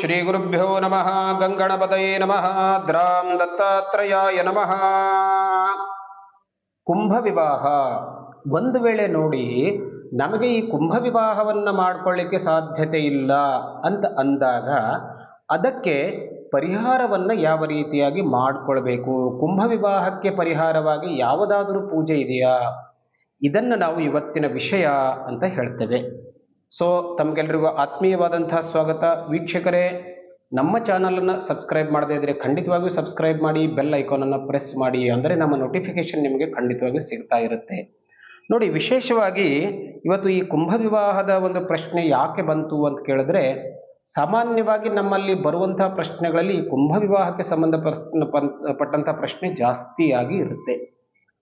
ಶ್ರೀ ಗುರುಭ್ಯೋ ನಮಃ ಗಂಗಣಪತಯೇ ನಮಃ ದ್ರಾಂ ದತ್ತಾತ್ರೇಯಾಯ ನಮಃ ಕುಂಭ ವಿವಾಹ ಒಂದು ವೇಳೆ ನೋಡಿ, ನಮಗೆ ಈ ಕುಂಭ ವಿವಾಹವನ್ನು ಮಾಡ್ಕೊಳ್ಳಿಕ್ಕೆ ಸಾಧ್ಯತೆ ಇಲ್ಲ ಅಂತ ಅಂದಾಗ, ಅದಕ್ಕೆ ಪರಿಹಾರವನ್ನು ಯಾವ ರೀತಿಯಾಗಿ ಮಾಡಿಕೊಳ್ಬೇಕು? ಕುಂಭ ವಿವಾಹಕ್ಕೆ ಪರಿಹಾರವಾಗಿ ಯಾವುದಾದರೂ ಪೂಜೆ ಇದೆಯಾ? ಇದನ್ನು ನಾವು ಇವತ್ತಿನ ವಿಷಯ ಅಂತ ಹೇಳ್ತೇವೆ. ಸೊ ತಮಗೆಲ್ಲರಿಗೂ ಆತ್ಮೀಯವಾದಂತಹ ಸ್ವಾಗತ. ವೀಕ್ಷಕರೇ, ನಮ್ಮ ಚಾನಲನ್ನು ಸಬ್ಸ್ಕ್ರೈಬ್ ಮಾಡದೇ ಇದ್ದರೆ ಖಂಡಿತವಾಗಿಯೂ ಸಬ್ಸ್ಕ್ರೈಬ್ ಮಾಡಿ, ಬೆಲ್ ಐಕಾನನ್ನು ಪ್ರೆಸ್ ಮಾಡಿ ಅಂದರೆ ನಮ್ಮ ನೋಟಿಫಿಕೇಶನ್ ನಿಮಗೆ ಖಂಡಿತವಾಗಿಯೂ ಸಿಗ್ತಾ ಇರುತ್ತೆ. ನೋಡಿ, ವಿಶೇಷವಾಗಿ ಇವತ್ತು ಈ ಕುಂಭ ವಿವಾಹದ ಒಂದು ಪ್ರಶ್ನೆ ಯಾಕೆ ಬಂತು ಅಂತ ಕೇಳಿದ್ರೆ, ಸಾಮಾನ್ಯವಾಗಿ ನಮ್ಮಲ್ಲಿ ಬರುವಂತಹ ಪ್ರಶ್ನೆಗಳಲ್ಲಿ ಕುಂಭ ವಿವಾಹಕ್ಕೆ ಸಂಬಂಧ ಪಟ್ಟಂಥ ಪ್ರಶ್ನೆ ಜಾಸ್ತಿಯಾಗಿ ಇರುತ್ತೆ.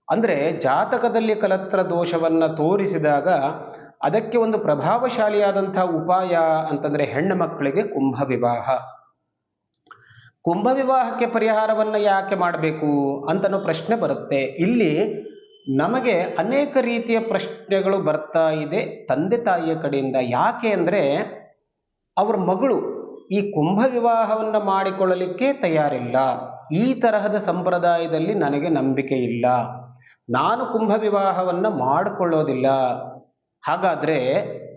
ಅಂದರೆ ಜಾತಕದಲ್ಲಿ ಕಲತ್ರ ದೋಷವನ್ನು ತೋರಿಸಿದಾಗ ಅದಕ್ಕೆ ಒಂದು ಪ್ರಭಾವಶಾಲಿಯಾದಂಥ ಉಪಾಯ ಅಂತಂದರೆ ಹೆಣ್ಣು ಮಕ್ಕಳಿಗೆ ಕುಂಭ ವಿವಾಹ ಕುಂಭ ವಿವಾಹಕ್ಕೆ ಪರಿಹಾರವನ್ನು ಯಾಕೆ ಮಾಡಬೇಕು ಅಂತನೋ ಪ್ರಶ್ನೆ ಬರುತ್ತೆ. ಇಲ್ಲಿ ನಮಗೆ ಅನೇಕ ರೀತಿಯ ಪ್ರಶ್ನೆಗಳು ಬರ್ತಾ ಇದೆ ತಂದೆ ತಾಯಿಯ ಕಡೆಯಿಂದ. ಯಾಕೆ ಅಂದರೆ ಅವ್ರ ಮಗಳು ಈ ಕುಂಭ ವಿವಾಹವನ್ನು ಮಾಡಿಕೊಳ್ಳಲಿಕ್ಕೆ ತಯಾರಿಲ್ಲ. ಈ ತರಹದ ಸಂಪ್ರದಾಯದಲ್ಲಿ ನನಗೆ ನಂಬಿಕೆ ಇಲ್ಲ. ನಾನು ಕುಂಭ ವಿವಾಹವನ್ನು ಮಾಡಿಕೊಳ್ಳೋದಿಲ್ಲ. ಹಾಗಾದರೆ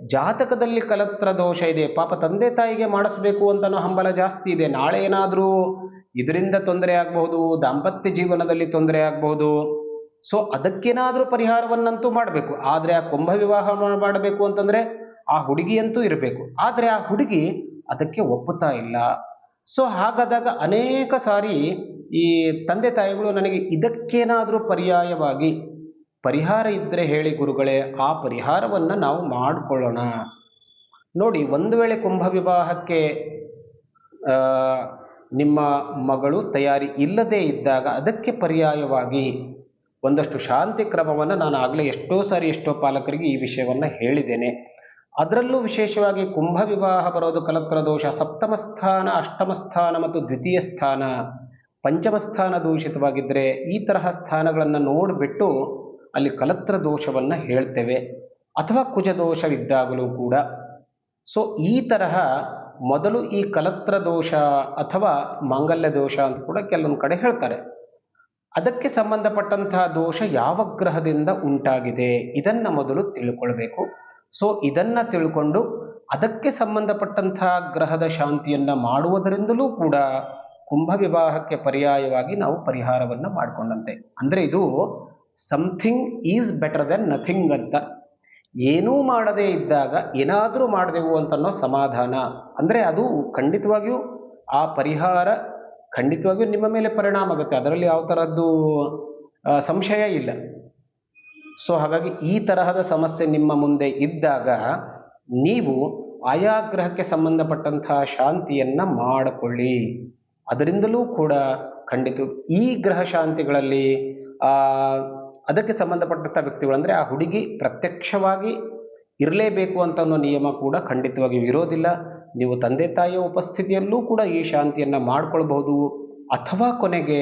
ಜಾತಕದಲ್ಲಿ ಕಲತ್ರ ದೋಷ ಇದೆ, ಪಾಪ ತಂದೆ ತಾಯಿಗೆ ಮಾಡಿಸ್ಬೇಕು ಅಂತನೋ ಹಂಬಲ ಜಾಸ್ತಿ ಇದೆ, ನಾಳೆ ಏನಾದರೂ ಇದರಿಂದ ತೊಂದರೆ ಆಗಬಹುದು, ದಾಂಪತ್ಯ ಜೀವನದಲ್ಲಿ ತೊಂದರೆ ಆಗಬಹುದು. ಸೊ ಅದಕ್ಕೇನಾದರೂ ಪರಿಹಾರವನ್ನಂತೂ ಮಾಡಬೇಕು. ಆದರೆ ಆ ಕುಂಭ ವಿವಾಹ ಮಾಡಬೇಕು ಅಂತಂದರೆ ಆ ಹುಡುಗಿಯಂತೂ ಇರಬೇಕು. ಆದರೆ ಆ ಹುಡುಗಿ ಅದಕ್ಕೆ ಒಪ್ಪುತ್ತಾ ಇಲ್ಲ. ಸೊ ಹಾಗಾದಾಗ ಅನೇಕ ಸಾರಿ ಈ ತಂದೆ ತಾಯಿಗಳು ನನಗೆ ಇದಕ್ಕೇನಾದರೂ ಪರ್ಯಾಯವಾಗಿ ಪರಿಹಾರ ಇದ್ದರೆ ಹೇಳಿ ಗುರುಗಳೇ, ಆ ಪರಿಹಾರವನ್ನು ನಾವು ಮಾಡಿಕೊಳ್ಳೋಣ. ನೋಡಿ, ಒಂದು ವೇಳೆ ಕುಂಭ ವಿವಾಹಕ್ಕೆ ನಿಮ್ಮ ಮಗಳು ತಯಾರಿ ಇಲ್ಲದೇ ಇದ್ದಾಗ ಅದಕ್ಕೆ ಪರ್ಯಾಯವಾಗಿ ಒಂದಷ್ಟು ಶಾಂತಿ ಕ್ರಮವನ್ನು ನಾನು ಆಗಲೇ ಎಷ್ಟೋ ಸಾರಿ ಎಷ್ಟೋ ಪಾಲಕರಿಗೆ ಈ ವಿಷಯವನ್ನು ಹೇಳಿದ್ದೇನೆ. ಅದರಲ್ಲೂ ವಿಶೇಷವಾಗಿ ಕುಂಭ ವಿವಾಹ ಬರೋದು ಕಲತ್ರ ದೋಷ, ಸಪ್ತಮ ಸ್ಥಾನ, ಅಷ್ಟಮ ಸ್ಥಾನ ಮತ್ತು ದ್ವಿತೀಯ ಸ್ಥಾನ, ಪಂಚಮ ಸ್ಥಾನ ದೂಷಿತವಾಗಿದ್ದರೆ ಈ ತರಹ ಸ್ಥಾನಗಳನ್ನು ನೋಡಿಬಿಟ್ಟು ಅಲ್ಲಿ ಕಲತ್ರ ದೋಷವನ್ನು ಹೇಳ್ತೇವೆ ಅಥವಾ ಕುಜ ದೋಷವಿದ್ದಾಗಲೂ ಕೂಡ. ಸೊ ಈ ತರಹ ಮೊದಲು ಈ ಕಲತ್ರ ದೋಷ ಅಥವಾ ಮಾಂಗಲ್ಯ ದೋಷ ಅಂತ ಕೂಡ ಕೆಲವೊಂದು ಕಡೆ ಹೇಳ್ತಾರೆ. ಅದಕ್ಕೆ ಸಂಬಂಧಪಟ್ಟಂತಹ ದೋಷ ಯಾವ ಗ್ರಹದಿಂದ ಉಂಟಾಗಿದೆ ಇದನ್ನು ಮೊದಲು ತಿಳ್ಕೊಳ್ಬೇಕು. ಸೊ ಇದನ್ನು ತಿಳ್ಕೊಂಡು ಅದಕ್ಕೆ ಸಂಬಂಧಪಟ್ಟಂತಹ ಗ್ರಹದ ಶಾಂತಿಯನ್ನು ಮಾಡುವುದರಿಂದಲೂ ಕೂಡ ಕುಂಭ ವಿವಾಹಕ್ಕೆ ಪರ್ಯಾಯವಾಗಿ ನಾವು ಪರಿಹಾರವನ್ನು ಮಾಡಿಕೊಂಡಂತೆ. ಅಂದರೆ ಇದು something is better than nothing ಅಂತ. ಏನೂ ಮಾಡದೇ ಇದ್ದಾಗ ಏನಾದರೂ ಮಾಡಿದೆವು ಅಂತನ್ನೋ ಸಮಾಧಾನ. ಅಂದರೆ ಅದು ಖಂಡಿತವಾಗಿಯೂ ಆ ಪರಿಹಾರ ಖಂಡಿತವಾಗಿಯೂ ನಿಮ್ಮ ಮೇಲೆ ಪರಿಣಾಮ ಆಗುತ್ತೆ. ಅದರಲ್ಲಿ ಯಾವ ಥರದ್ದು ಸಂಶಯ ಇಲ್ಲ. ಸೊ ಹಾಗಾಗಿ ಈ ತರಹದ ಸಮಸ್ಯೆ ನಿಮ್ಮ ಮುಂದೆ ಇದ್ದಾಗ ನೀವು ಆಯಾ ಗ್ರಹಕ್ಕೆ ಸಂಬಂಧಪಟ್ಟಂತಹ ಶಾಂತಿಯನ್ನು ಮಾಡಿಕೊಳ್ಳಿ. ಅದರಿಂದಲೂ ಕೂಡ ಖಂಡಿತ ಈ ಗ್ರಹ ಶಾಂತಿಗಳಲ್ಲಿ ಅದಕ್ಕೆ ಸಂಬಂಧಪಟ್ಟಂಥ ವ್ಯಕ್ತಿಗಳು ಅಂದರೆ ಆ ಹುಡುಗಿ ಪ್ರತ್ಯಕ್ಷವಾಗಿ ಇರಲೇಬೇಕು ಅಂತ ಅನ್ನೋ ನಿಯಮ ಕೂಡ ಖಂಡಿತವಾಗಿಯೂ ಇರೋದಿಲ್ಲ. ನೀವು ತಂದೆ ತಾಯಿಯ ಉಪಸ್ಥಿತಿಯಲ್ಲೂ ಕೂಡ ಈ ಶಾಂತಿಯನ್ನು ಮಾಡಿಕೊಳ್ಬಹುದು. ಅಥವಾ ಕೊನೆಗೆ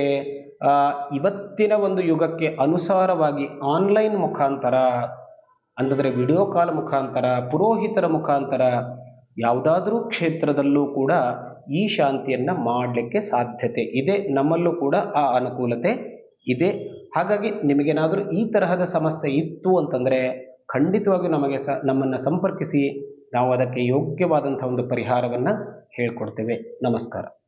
ಇವತ್ತಿನ ಒಂದು ಯುಗಕ್ಕೆ ಅನುಸಾರವಾಗಿ ಆನ್ಲೈನ್ ಮುಖಾಂತರ ಅಂತಂದರೆ ವಿಡಿಯೋ ಕಾಲ್ ಮುಖಾಂತರ, ಪುರೋಹಿತರ ಮುಖಾಂತರ ಯಾವುದಾದ್ರೂ ಕ್ಷೇತ್ರದಲ್ಲೂ ಕೂಡ ಈ ಶಾಂತಿಯನ್ನು ಮಾಡಲಿಕ್ಕೆ ಸಾಧ್ಯತೆ ಇದೆ. ನಮ್ಮಲ್ಲೂ ಕೂಡ ಆ ಅನುಕೂಲತೆ ಇದೆ. ಹಾಗಾಗಿ ನಿಮಗೇನಾದರೂ ಈ ತರಹದ ಸಮಸ್ಯೆ ಇತ್ತು ಅಂತಂದರೆ ಖಂಡಿತವಾಗಿಯೂ ನಮಗೆ ಸ, ನಮ್ಮನ್ನು ಸಂಪರ್ಕಿಸಿ ನಾವು ಅದಕ್ಕೆ ಯೋಗ್ಯವಾದಂಥ ಒಂದು ಪರಿಹಾರವನ್ನು ಹೇಳ್ಕೊಡ್ತೇವೆ. ನಮಸ್ಕಾರ.